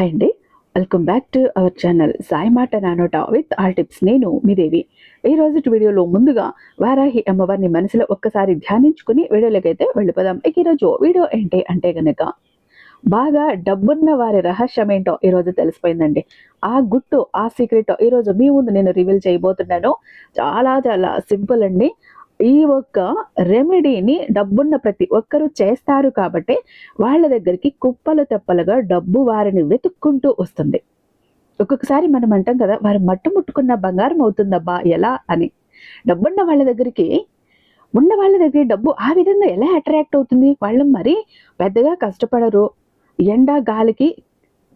Hi అండి. Welcome back to our channel Sai మాట నానోట విత్ ఆల్ టిప్స్ నేను మీ దేవి. ఈ రోజు వీడియోలో ముందుగా వారాహి అమ్మవారిని మనసులో ఒక్కసారి ధ్యానించుకుని వీడియోలోకైతే వెళ్ళిపోదాం. ఇక ఈరోజు వీడియో ఏంటి అంటే కనుక బాగా డబ్బున్న వారి రహస్యం ఏంటో ఈరోజు తెలిసిపోయిందండి. ఆ గుట్టు ఆ సీక్రెట్ ఈరోజు మీ ముందు నేను రివీల్ చేయబోతున్నాను. చాలా చాలా సింపుల్ అండి. ఈ ఒక్క రెమెడీని డబ్బున్న ప్రతి ఒక్కరూ చేస్తారు కాబట్టి వాళ్ళ దగ్గరికి కుప్పలు తెప్పలుగా డబ్బు వారిని వెతుక్కుంటూ వస్తుంది. ఒక్కొక్కసారి మనం అంటాం కదా వారు మట్టు ముట్టుకున్న బంగారం అవుతుందబ్బా ఎలా? అని. డబ్బున్న వాళ్ళ దగ్గరికి ఉన్న వాళ్ళ దగ్గర డబ్బు ఆ విధంగా ఎలా అట్రాక్ట్ అవుతుంది? వాళ్ళు మరి పెద్దగా కష్టపడరు. ఎండ గాలికి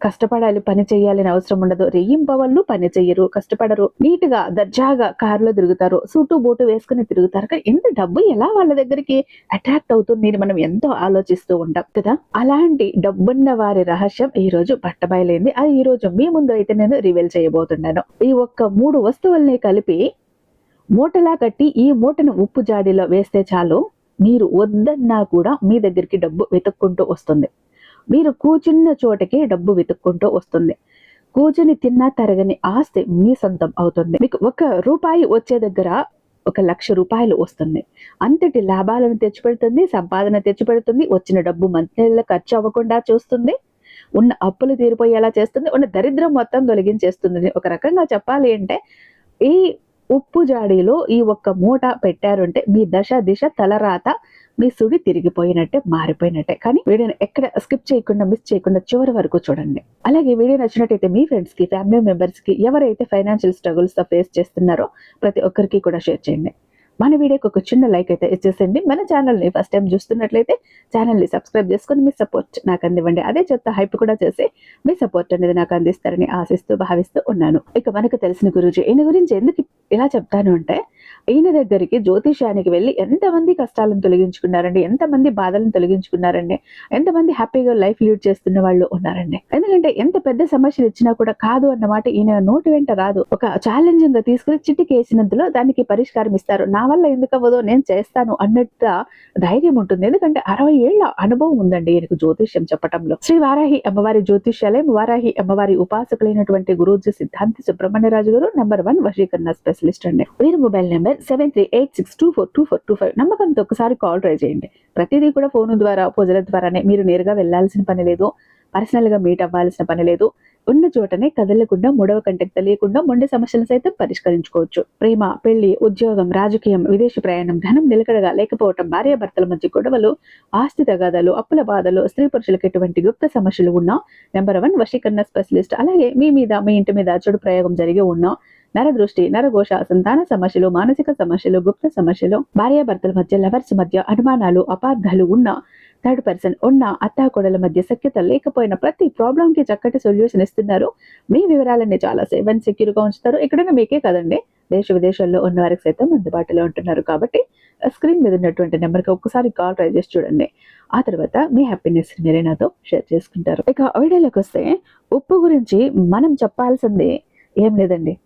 కష్టపడాలి పని చేయాలని అవసరం ఉండదు. రెయ్యింపవళ్ళు పని చెయ్యరు కష్టపడరు. నీట్గా దర్జాగా కారులో తిరుగుతారు. సూటు బూటు వేసుకుని తిరుగుతారు. కానీ ఎంత డబ్బు ఎలా వాళ్ళ దగ్గరికి అట్రాక్ట్ అవుతుంది అని మనం ఎంతో ఆలోచిస్తూ ఉంటాం కదా? అలాంటి డబ్బున్న వారి రహస్యం ఈ రోజు పట్టబయలైంది అది ఈ రోజు మీ ముందు అయితే నేను రివీల్ చేయబోతున్నాను. ఈ ఒక్క మూడు వస్తువుల్ని కలిపి మూటలా కట్టి ఈ మూటను ఉప్పు జాడీలో వేస్తే చాలు. మీరు వద్దన్నా కూడా మీ దగ్గరికి డబ్బు వెతుక్కుంటూ వస్తుంది. మీరు కూర్చున్న చోటకి డబ్బు వెతుక్కుంటూ వస్తుంది. కూర్చుని తిన్నా తరగని ఆస్తి మీ సొంతం అవుతుంది. మీకు ఒక రూపాయి వచ్చే దగ్గర ఒక లక్ష రూపాయలు వస్తుంది. అంతటి లాభాలను తెచ్చిపెడుతుంది సంపాదన తెచ్చిపెడుతుంది వచ్చిన డబ్బు మంత్రి ఖర్చు అవ్వకుండా చూస్తుంది. ఉన్న అప్పులు తీరిపోయేలా చేస్తుంది. ఉన్న దరిద్రం మొత్తం తొలగించేస్తుంది. ఒక రకంగా చెప్పాలి అంటే ఈ ఉప్పు జాడీలో ఈ ఒక్క మూట పెట్టారంటే మీ దశ దిశ తలరాత మీ సుడి తిరిగిపోయినట్టే మారిపోయినట్టే. కానీ వీడియోని ఎక్కడ స్కిప్ చేయకుండా మిస్ చేయకుండా చివరి వరకు చూడండి. అలాగే వీడియో నచ్చినట్టయితే మీ ఫ్రెండ్స్కి ఫ్యామిలీ మెంబర్స్కి ఎవరైతే ఫైనాన్షియల్ స్ట్రగుల్స్తో ఫేస్ చేస్తున్నారో ప్రతి ఒక్కరికి కూడా షేర్ చేయండి. మన వీడియోకి ఒక చిన్న లైక్ అయితే ఇచ్చేసండి మన ఛానల్ని ఫస్ట్ టైం చూస్తున్నట్లయితే ఛానల్ని సబ్స్క్రైబ్ చేసుకొని మీ సపోర్ట్ నాకు అందివ్వండి. అదే చెత్త హైప్ కూడా చేసి మీ సపోర్ట్ అనేది నాకు అందిస్తారని ఆశిస్తూ భావిస్తూ ఉన్నాను. ఇక మనకు తెలిసిన గురుజీ ఈయన గురించి ఎందుకు ఇలా చెప్తాను అంటే ఈయన దగ్గరికి జ్యోతిష్యానికి వెళ్ళి ఎంతమంది కష్టాలను తొలగించుకున్నారండి ఎంతమంది బాధలను తొలగించుకున్నారండి ఎంతమంది హ్యాపీగా లైఫ్ లీడ్ చేస్తున్న వాళ్ళు ఉన్నారండి. ఎందుకంటే ఎంత పెద్ద సమస్యలు ఇచ్చినా కూడా కాదు అన్నమాట ఈయన నోటి వెంట రాదు. ఒక ఛాలెంజింగ్గా తీసుకుని చిట్టికేసినందులో దానికి పరిష్కారం ఇస్తారు. నా వల్ల ఎందుకు అవ్వదో నేను చేస్తాను అన్నట్టుగా ధైర్యం ఉంటుంది. ఎందుకంటే అరవై ఏళ్ళ అనుభవం ఉందండి ఈయనకు జ్యోతిష్యం చెప్పటంలో. శ్రీ వారాహి అమ్మవారి జ్యోతిష్యాలయం వారాహి అమ్మవారి ఉపాసకులైనటువంటి గురూజీ సిద్ధాంతి సుబ్రహ్మణ్యరాజు గారు నెంబర్ వన్ వశీకరణ స్పెషలిస్ట్ అండి. వీరి mobile number seven three eight six two four two four two five. నమ్మకంతో ఒకసారి కాల్ ట్రై చేయండి. ప్రతిదీ కూడా ఫోన్ ద్వారా పూజల ద్వారానే మీరు నేరుగా వెళ్ళాల్సిన పని లేదు. పర్సనల్గా మీట్ అవ్వాల్సిన పని లేదు. ఉన్న చోటనే కదలకుండా మూడవ కంటకు తెలియకుండా మొండి సమస్యలను సైతం పరిష్కరించుకోవచ్చు. ప్రేమ పెళ్ళి ఉద్యోగం రాజకీయం విదేశీ ప్రయాణం ధనం నిలకడగా లేకపోవటం భార్యాభర్తల మధ్య గొడవలు ఆస్తి తగాదాలు అప్పుల బాధలు స్త్రీ పురుషులకు ఎటువంటి గుప్త సమస్యలు ఉన్నా నెంబర్ వన్ వశీకరణ స్పెషలిస్ట్. అలాగే మీ మీద మీ ఇంటి మీద చెడు ప్రయోగం జరిగి ఉన్నా నరదృష్టి నరఘోష సంతాన సమస్యలు మానసిక సమస్యలు గుప్త సమస్యలు భార్యాభర్తల మధ్య లవర్స్ మధ్య అనుమానాలు అపార్థాలు ఉన్న థర్డ్ పర్సన్ ఉన్న అత్తాకోడల మధ్య సఖ్యత లేకపోయిన ప్రతి ప్రాబ్లంకి చక్కటి సొల్యూషన్ ఇస్తున్నారు. మీ వివరాలన్నీ చాలా సేఫ్ అండ్ సెక్యూర్గా ఉంచుతారు. ఎక్కడైనా మీకే కదండి. దేశ విదేశాల్లో ఉన్న వారికి సైతం అందుబాటులో ఉంటున్నారు కాబట్టి స్క్రీన్ మీద ఉన్నటువంటి నెంబర్కి ఒక్కసారి కాల్ ట్రై చేసి చూడండి. ఆ తర్వాత మీ హ్యాపీనెస్ మీరే నాతో షేర్ చేసుకుంటారు. ఇక వీడియోలోకి వస్తే ఉప్పు గురించి మనం చెప్పాల్సింది ఏం లేదండి.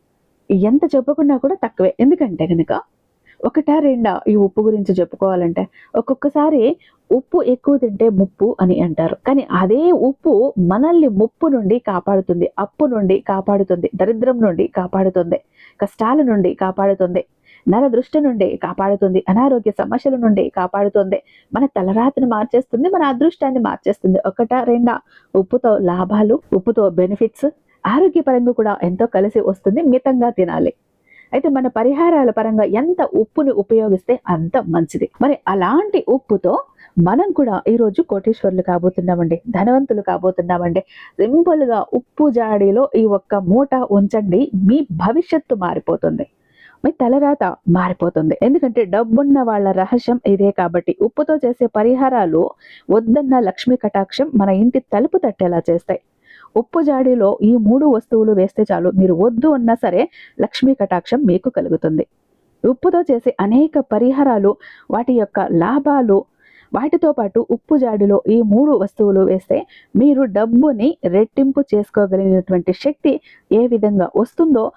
ఎంత చెప్పుకున్నా కూడా తక్కువే. ఎందుకంటే కనుక ఒకటా రెండా ఈ ఉప్పు గురించి చెప్పుకోవాలంటే? ఒక్కొక్కసారి ఉప్పు ఎక్కువ తింటే ముప్పు అని అంటారు. కానీ అదే ఉప్పు మనల్ని ముప్పు నుండి కాపాడుతుంది అప్పు నుండి కాపాడుతుంది దరిద్రం నుండి కాపాడుతుంది కష్టాల నుండి కాపాడుతుంది నర దృష్టి నుండి కాపాడుతుంది అనారోగ్య సమస్యల నుండి కాపాడుతుంది మన తలరాతిని మార్చేస్తుంది మన అదృష్టాన్ని మార్చేస్తుంది. ఒకటా రెండా? ఉప్పుతో లాభాలు ఉప్పుతో బెనిఫిట్స్ ఆరోగ్యపరంగా కూడా ఎంతో కలిసి వస్తుంది మితంగా తినాలి. అయితే మన పరిహారాల పరంగా ఎంత ఉప్పుని ఉపయోగిస్తే అంత మంచిది. మరి అలాంటి ఉప్పుతో మనం కూడా ఈరోజు కోటేశ్వరులు కాబోతున్నామండి ధనవంతులు కాబోతున్నామండి. సింపుల్గా ఉప్పు జాడీలో ఈ ఒక్క మూట ఉంచండి మీ భవిష్యత్తు మారిపోతుంది. మీ తలరాత మారిపోతుంది. ఎందుకంటే డబ్బున్న వాళ్ళ రహస్యం ఇదే కాబట్టి ఉప్పుతో చేసే పరిహారాలు వద్దన్న లక్ష్మీ కటాక్షం మన ఇంటి తలుపు తట్టేలా చేస్తాయి. ఉప్పు జాడీలో ఈ మూడు వస్తువులు వేస్తే చాలు. మీరు వద్దు అన్నా సరే లక్ష్మీ కటాక్షం మీకు కలుగుతుంది. ఉప్పుతో చేసే అనేక పరిహారాలు వాటి యొక్క లాభాలు వాటితో పాటు ఉప్పు జాడిలో ఈ మూడు వస్తువులు వేస్తే మీరు డబ్బుని రెట్టింపు చేసుకోగలిగినటువంటి శక్తి ఏ విధంగా వస్తుందో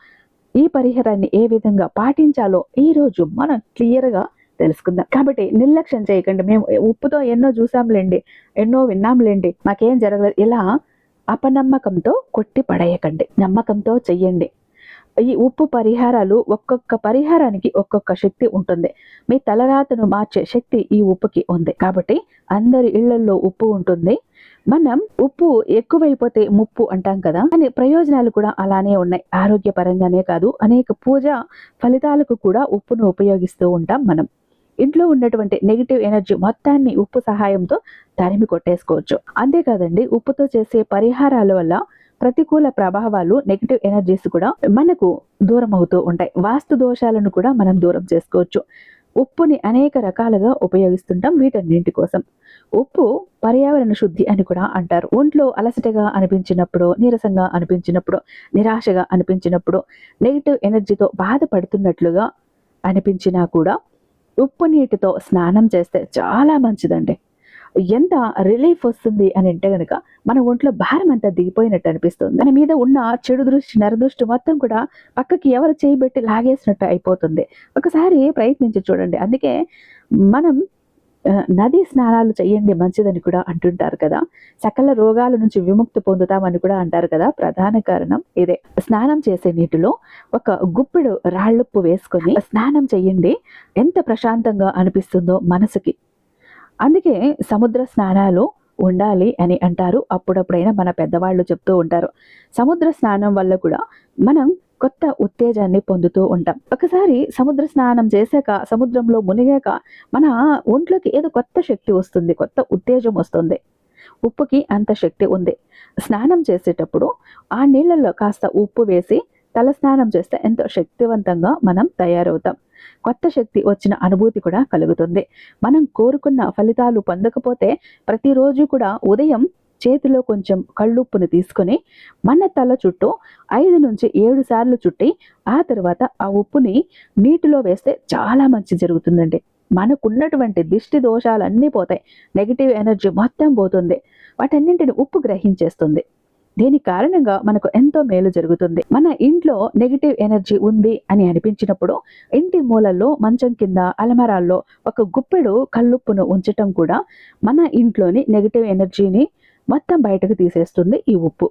ఈ పరిహారాన్ని ఏ విధంగా పాటించాలో ఈ రోజు మనం క్లియర్గా తెలుసుకుందాం. కాబట్టి నిర్లక్ష్యం చేయకండి. మేము ఉప్పుతో ఎన్నో చూసాంలేండి ఎన్నో విన్నాంలేండి. మాకేం జరగలేదు. ఇలా అపనమ్మకంతో కొట్టి పడేయకండి. నమ్మకంతో చెయ్యండి. ఈ ఉప్పు పరిహారాలు ఒక్కొక్క పరిహారానికి ఒక్కొక్క శక్తి ఉంటుంది. మీ తలరాతను మార్చే శక్తి ఈ ఉప్పుకి ఉంది. కాబట్టి అందరి ఇళ్ళలో ఉప్పు ఉంటుంది. మనం ఉప్పు ఎక్కువైపోతే ముప్పు అంటాం కదా అని ప్రయోజనాలు కూడా అలానే ఉన్నాయి. ఆరోగ్యపరంగానే కాదు అనేక పూజ ఫలితాలకు కూడా ఉప్పును ఉపయోగిస్తూ ఉంటాం మనం. ఇంట్లో ఉన్నటువంటి నెగిటివ్ ఎనర్జీ మొత్తాన్ని ఉప్పు సహాయంతో తరిమి కొట్టేసుకోవచ్చు. అంతేకాదండి ఉప్పుతో చేసే పరిహారాల వల్ల ప్రతికూల ప్రభావాలు నెగిటివ్ ఎనర్జీస్ కూడా మనకు దూరం అవుతూ ఉంటాయి. వాస్తు దోషాలను కూడా మనం దూరం చేసుకోవచ్చు. ఉప్పుని అనేక రకాలుగా ఉపయోగిస్తుంటాం వీటన్నింటి కోసం. ఉప్పు పర్యావరణ శుద్ధి అని కూడా అంటారు. ఒంట్లో అలసటగా అనిపించినప్పుడు నీరసంగా అనిపించినప్పుడు నిరాశగా అనిపించినప్పుడు నెగిటివ్ ఎనర్జీతో బాధపడుతున్నట్లుగా అనిపించినా కూడా ఉప్పు నీటితో స్నానం చేస్తే చాలా మంచిదండి. ఎంత రిలీఫ్ వస్తుంది అని అంటే కనుక మన ఒంట్లో భారం అంతా దిగిపోయినట్టు అనిపిస్తుంది. దాని మీద ఉన్న చెడు దృష్టి నరదృష్టి మొత్తం కూడా పక్కకి ఎవరు చేయబెట్టి లాగేసినట్టు అయిపోతుంది. ఒకసారి ప్రయత్నించి చూడండి. అందుకే మనం నది స్నానాలు చేయండి మంచిదని కూడా అంటుంటారు కదా. సకల రోగాల నుంచి విముక్తి పొందుతామని కూడా అంటారు కదా. ప్రధాన కారణం ఇదే. స్నానం చేసే నీటిలో ఒక గుప్పెడు రాళ్ళుప్పు వేసుకొని స్నానం చేయండి. ఎంత ప్రశాంతంగా అనిపిస్తుందో మనసుకి. అందుకే సముద్ర స్నానాలు ఉండాలి అని అంటారు. అప్పుడప్పుడైనా మన పెద్దవాళ్ళు చెప్తూ ఉంటారు. సముద్ర స్నానం వల్ల కూడా మనం కొత్త ఉత్తేజాన్ని పొందుతూ ఉంటాం. ఒకసారి సముద్ర స్నానం చేశాక సముద్రంలో మునిగాక మన ఒంట్లోకి ఏదో కొత్త శక్తి వస్తుంది కొత్త ఉత్తేజం వస్తుంది. ఉప్పుకి అంత శక్తి ఉంది. స్నానం చేసేటప్పుడు ఆ నీళ్ళల్లో కాస్త ఉప్పు వేసి తల స్నానం చేస్తే ఎంతో శక్తివంతంగా మనం తయారవుతాం. కొత్త శక్తి వచ్చిన అనుభూతి కూడా కలుగుతుంది. మనం కోరుకున్న ఫలితాలు పొందకపోతే ప్రతిరోజు కూడా ఉదయం చేతిలో కొంచెం కళ్ళుప్పును తీసుకొని మన తల చుట్టూ ఐదు నుంచి ఏడు సార్లు చుట్టి ఆ తర్వాత ఆ ఉప్పుని నీటిలో వేస్తే చాలా మంచి జరుగుతుందండి. మనకున్నటువంటి దిష్టి దోషాలన్నీ పోతాయి. నెగిటివ్ ఎనర్జీ మొత్తం పోతుంది. వాటన్నింటిని ఉప్పు గ్రహించేస్తుంది. దీని కారణంగా మనకు ఎంతో మేలు జరుగుతుంది. మన ఇంట్లో నెగిటివ్ ఎనర్జీ ఉంది అని అనిపించినప్పుడు ఇంటి మూలల్లో మంచం కింద అలమరాల్లో ఒక గుప్పెడు కల్లుప్పును ఉంచటం కూడా మన ఇంట్లోని నెగిటివ్ ఎనర్జీని మొత్తం బయటకు తీసేస్తుంది ఈ ఉప్పు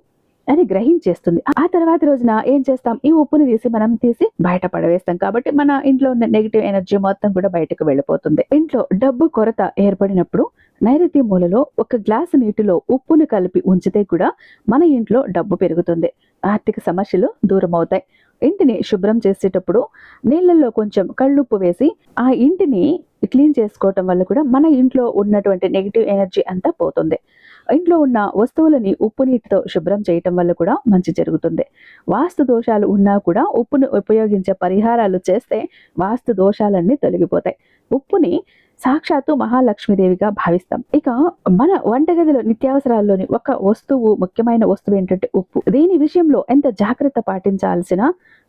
అని గ్రహించేస్తుంది. ఆ తర్వాత రోజున ఏం చేస్తాం? ఈ ఉప్పుని తీసి మనం తీసి బయట పడవేస్తాం. కాబట్టి మన ఇంట్లో ఉన్న నెగిటివ్ ఎనర్జీ మొత్తం కూడా బయటకు వెళ్ళిపోతుంది. ఇంట్లో డబ్బు కొరత ఏర్పడినప్పుడు నైరుతి మూలలో ఒక గ్లాసు నీటిలో ఉప్పుని కలిపి ఉంచితే కూడా మన ఇంట్లో డబ్బు పెరుగుతుంది. ఆర్థిక సమస్యలు దూరం అవుతాయి ఇంటిని శుభ్రం చేసేటప్పుడు నీళ్ళల్లో కొంచెం కళ్ళుప్పు వేసి ఆ ఇంటిని క్లీన్ చేసుకోవటం వల్ల కూడా మన ఇంట్లో ఉన్నటువంటి నెగిటివ్ ఎనర్జీ అంతా పోతుంది. ఇంట్లో ఉన్న వస్తువులని ఉప్పు నీటితో శుభ్రం చేయటం వల్ల కూడా మంచి జరుగుతుంది. వాస్తు దోషాలు ఉన్నా కూడా ఉప్పును ఉపయోగించే పరిహారాలు చేస్తే వాస్తు దోషాలన్నీ తొలగిపోతాయి. ఉప్పుని సాక్షాత్తు మహాలక్ష్మీదేవిగా భావిస్తాం. ఇక మన వంటగదిలో నిత్యావసరాల్లోని ఒక వస్తువు ముఖ్యమైన వస్తువు ఏంటంటే ఉప్పు. దీని విషయంలో ఎంత జాగ్రత్త పాటించాల్సిన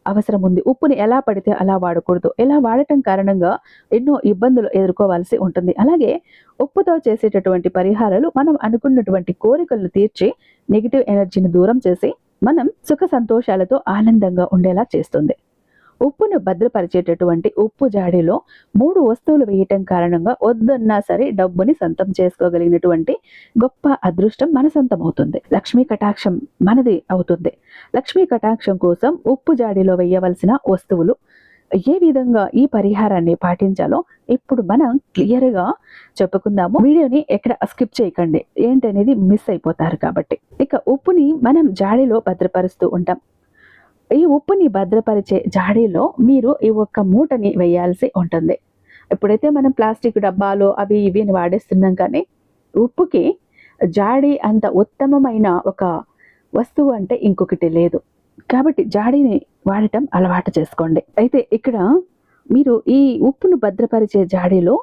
అవసరం ఉంది ఉప్పుని ఎలా పడితే అలా వాడకూడదు. ఇలా వాడటం కారణంగా ఎన్నో ఇబ్బందులు ఎదుర్కోవాల్సి ఉంటుంది. అలాగే ఉప్పుతో చేసేటటువంటి పరిహారాలు మనం అనుకున్నటువంటి కోరికలను తీర్చి నెగిటివ్ ఎనర్జీని దూరం చేసి మనం సుఖ సంతోషాలతో ఆనందంగా ఉండేలా చేస్తుంది. ఉప్పును భద్రపరిచేటటువంటి ఉప్పు జాడీలో మూడు వస్తువులు వేయటం కారణంగా వద్దన్నా సరే డబ్బుని సొంతం చేసుకోగలిగినటువంటి గొప్ప అదృష్టం మన సొంతం అవుతుంది లక్ష్మీ కటాక్షం మనది అవుతుంది. లక్ష్మీ కటాక్షం కోసం ఉప్పు జాడీలో వేయవలసిన వస్తువులు ఏ విధంగా ఈ పరిహారాన్ని పాటించాలో ఇప్పుడు మనం క్లియర్గా చెప్పుకుందాము. వీడియోని ఎక్కడ స్కిప్ చేయకండి. ఏంటనేది మిస్ అయిపోతారు కాబట్టి. ఇక ఉప్పుని మనం జాడీలో భద్రపరుస్తూ ఉంటాం. ఈ ఉప్పుని భద్రపరిచే జాడీలో మీరు ఈ ఒక్క మూటని వేయాల్సి ఉంటుంది. ఎప్పుడైతే మనం ప్లాస్టిక్ డబ్బాలు అవి ఇవి అని వాడేస్తున్నాం కానీ ఉప్పుకి జాడీ అంత ఉత్తమమైన ఒక వస్తువు అంటే ఇంకొకటి లేదు. కాబట్టి జాడీని వాడటం అలవాటు చేసుకోండి. అయితే ఇక్కడ మీరు ఈ ఉప్పును భద్రపరిచే జాడీలో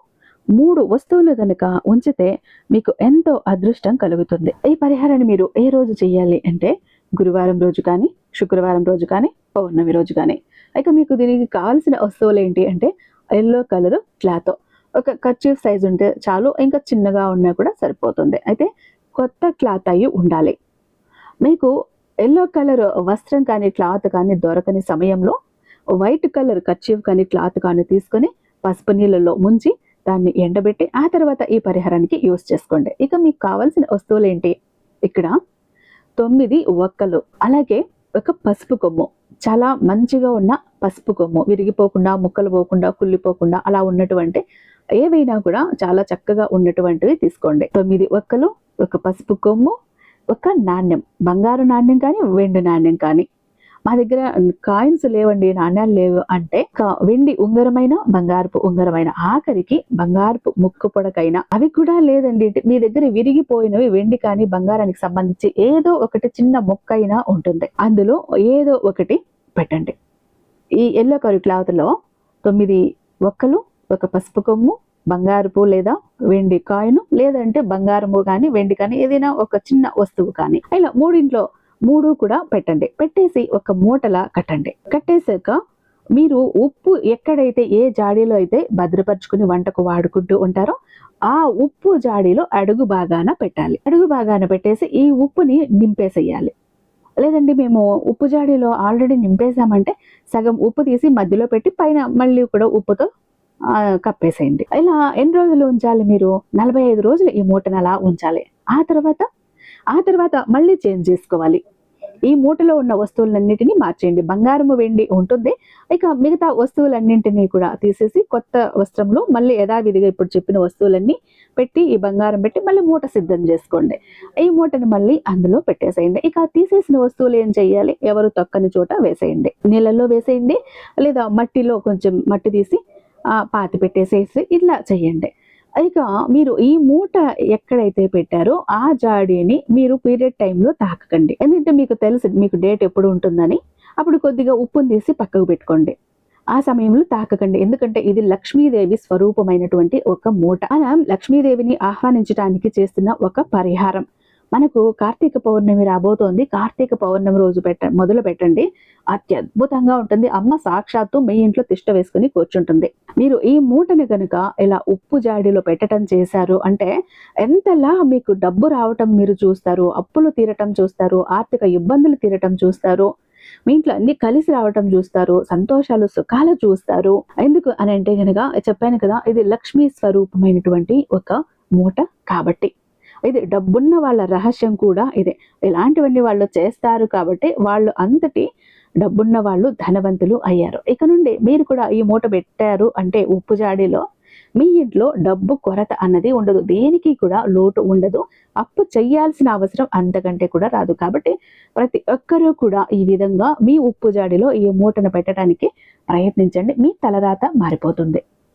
మూడు వస్తువులు కనుక ఉంచితే మీకు ఎంతో అదృష్టం కలుగుతుంది. ఈ పరిహారాన్ని మీరు ఏ రోజు చేయాలి అంటే గురువారం రోజు కానీ శుక్రవారం రోజు కానీ పౌర్ణమి రోజు కానీ. ఇక మీకు దీనికి కావాల్సిన వస్తువులు ఏంటి అంటే ఎల్లో కలర్ క్లాత్ ఒక కర్చీఫ్ సైజ్ ఉంటే చాలు ఇంకా చిన్నగా ఉన్నా కూడా సరిపోతుంది. అయితే కొత్త క్లాత్ అయి ఉండాలి. మీకు ఎల్లో కలర్ వస్త్రం కానీ క్లాత్ కానీ దొరకని సమయంలో వైట్ కలర్ కర్చీఫ్ కానీ క్లాత్ కానీ తీసుకొని పసుపు నీళ్ళలో ముంచి దాన్ని ఎండబెట్టి ఆ తర్వాత ఈ పరిహారానికి యూస్ చేసుకోండి. ఇక మీకు కావాల్సిన వస్తువులు ఏంటి? ఇక్కడ తొమ్మిది ఒక్కలు అలాగే ఒక పసుపు కొమ్ము. చాలా మంచిగా ఉన్న పసుపు కొమ్ము. విరిగిపోకుండా ముక్కలు పోకుండా కుళ్ళిపోకుండా అలా ఉన్నటువంటి ఏవైనా కూడా చాలా చక్కగా ఉన్నటువంటివి తీసుకోండి. తొమ్మిది ఒక్కలు ఒక పసుపు కొమ్ము ఒక నాణ్యం. బంగారు నాణ్యం కానీ వెండు నాణ్యం కానీ. మా దగ్గర కాయిన్స్ లేవండి నాణ్యాలు లేవు అంటే వెండి ఉంగరమైన బంగారపు ఉంగరమైన ఆఖరికి బంగారపు ముక్కు పొడకైనా అవి కూడా లేదండి. మీ దగ్గర విరిగిపోయినవి వెండి కానీ బంగారానికి సంబంధించి ఏదో ఒకటి చిన్న ముక్క అయినా ఉంటుంది. అందులో ఏదో ఒకటి పెట్టండి. ఈ ఎల్లో కరు క్లాత్లో తొమ్మిది ఒక్కలు ఒక పసుపు కొమ్ము బంగారుపు లేదా వెండి కాయిన్ లేదంటే బంగారము కానీ వెండి కానీ ఏదైనా ఒక చిన్న వస్తువు కానీ. ఇలా మూడింట్లో మూడు కూడా పెట్టండి. పెట్టేసి ఒక మూటలా కట్టండి. కట్టేశాక మీరు ఉప్పు ఎక్కడైతే ఏ జాడీలో అయితే భద్రపరుచుకుని వంటకు వాడుకుంటూ ఉంటారో ఆ ఉప్పు జాడీలో అడుగు భాగాన పెట్టాలి. అడుగు భాగాన పెట్టేసి ఈ ఉప్పుని నింపేసేయాలి. లేదండి మేము ఉప్పు జాడీలో ఆల్రెడీ నింపేసామంటే సగం ఉప్పు తీసి మధ్యలో పెట్టి పైన మళ్ళీ కూడా ఉప్పుతో కప్పేసేయండి. ఇలా ఎన్ని రోజులు ఉంచాలి మీరు? నలభై ఐదు రోజులు ఈ మూటను అలా ఉంచాలి. ఆ తర్వాత ఆ తర్వాత మళ్ళీ చేంజ్ చేసుకోవాలి. ఈ మూటలో ఉన్న వస్తువులన్నిటినీ మార్చేయండి. బంగారము వెండి ఉంటుంది. ఇక మిగతా వస్తువులన్నింటినీ కూడా తీసేసి కొత్త వస్త్రంలో మళ్ళీ యథావిధిగా ఇప్పుడు చెప్పిన వస్తువులన్నీ పెట్టి ఈ బంగారం పెట్టి మళ్ళీ మూట సిద్ధం చేసుకోండి. ఈ మూటని మళ్ళీ అందులో పెట్టేసేయండి. ఇక తీసేసిన వస్తువులు ఏం చేయాలి? ఎవరు తొక్కని చోట వేసేయండి. నీళ్ళల్లో వేసేయండి. లేదా మట్టిలో కొంచెం మట్టి తీసి పాతి పెట్టేసేసి ఇట్లా చేయండి. ఇక మీరు ఈ మూట ఎక్కడైతే పెట్టారో ఆ జాడీని మీరు పీరియడ్ టైంలో తాకకండి. ఎందుకంటే మీకు తెలుసు మీకు డేట్ ఎప్పుడు ఉంటుందని. అప్పుడు కొద్దిగా ఉప్పును తీసి పక్కకు పెట్టుకోండి. ఆ సమయంలో తాకకండి. ఎందుకంటే ఇది లక్ష్మీదేవి స్వరూపమైనటువంటి ఒక మూట. అలా లక్ష్మీదేవిని ఆహ్వానించడానికి చేస్తున్న ఒక పరిహారం. మనకు కార్తీక పౌర్ణమి రాబోతోంది. కార్తీక పౌర్ణమి రోజు పెట్ట మొదలు పెట్టండి. అత్యద్భుతంగా ఉంటుంది. అమ్మ సాక్షాత్తు మీ ఇంట్లో తిష్ట వేసుకుని కూర్చుంటుంది. మీరు ఈ మూటని కనుక ఇలా ఉప్పు జాడీలో పెట్టడం చేశారు అంటే ఎంతలా మీకు డబ్బు రావటం మీరు చూస్తారు అప్పులు తీరటం చూస్తారు ఆర్థిక ఇబ్బందులు తీరటం చూస్తారు మీ ఇంట్లో అన్ని కలిసి రావటం చూస్తారు సంతోషాలు సుఖాలు చూస్తారు. ఎందుకు అని అంటే కనుక చెప్పాను కదా ఇది లక్ష్మీ స్వరూపమైనటువంటి ఒక మూట కాబట్టి. ఇది డబ్బున్న వాళ్ళ రహస్యం కూడా ఇదే. ఇలాంటివన్నీ వాళ్ళు చేస్తారు కాబట్టి వాళ్ళు అంతటి డబ్బున్న వాళ్ళు ధనవంతులు అయ్యారు. ఇక నుండి మీరు కూడా ఈ మూట పెట్టారు అంటే ఉప్పు జాడీలో మీ ఇంట్లో డబ్బు కొరత అన్నది ఉండదు. దేనికి కూడా లోటు ఉండదు. అప్పు చేయాల్సిన అవసరం అంతకంటే కూడా రాదు. కాబట్టి ప్రతి ఒక్కరూ కూడా ఈ విధంగా మీ ఉప్పు జాడిలో ఈ మూటను పెట్టడానికి ప్రయత్నించండి. మీ తలరాత మారిపోతుంది.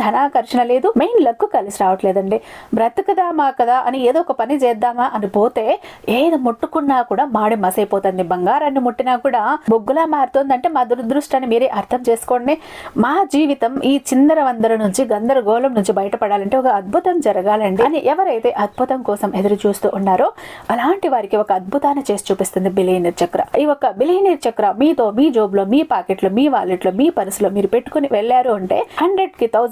ధనాకర్షణ లేదు మెయిన్ లక్ కలిసి రావట్లేదండి. బ్రతకదామా కదా అని ఏదో ఒక పని చేద్దామా అని పోతే ఏది ముట్టుకున్నా కూడా మాడి మసైపోతుంది. బంగారాన్ని ముట్టినా కూడా బొగ్గులా మారుతుందంటే మా దురదృష్టాన్ని మీరే అర్థం చేసుకోండి. మా జీవితం ఈ చిందర వందర నుంచి గందరగోళం నుంచి బయటపడాలంటే ఒక అద్భుతం జరగాలండి అని ఎవరైతే అద్భుతం కోసం ఎదురు చూస్తూ ఉన్నారో అలాంటి వారికి ఒక అద్భుతాన్ని చేసి చూపిస్తుంది బిలియనర్ చక్ర. ఈ ఒక బిలియనర్ చక్ర మీతో మీ జోబులో మీ పాకెట్లో మీ వాలెట్లో మీ పర్సులో మీరు పెట్టుకుని వెళ్ళారు అంటే హండ్రెడ్కి థౌసండ్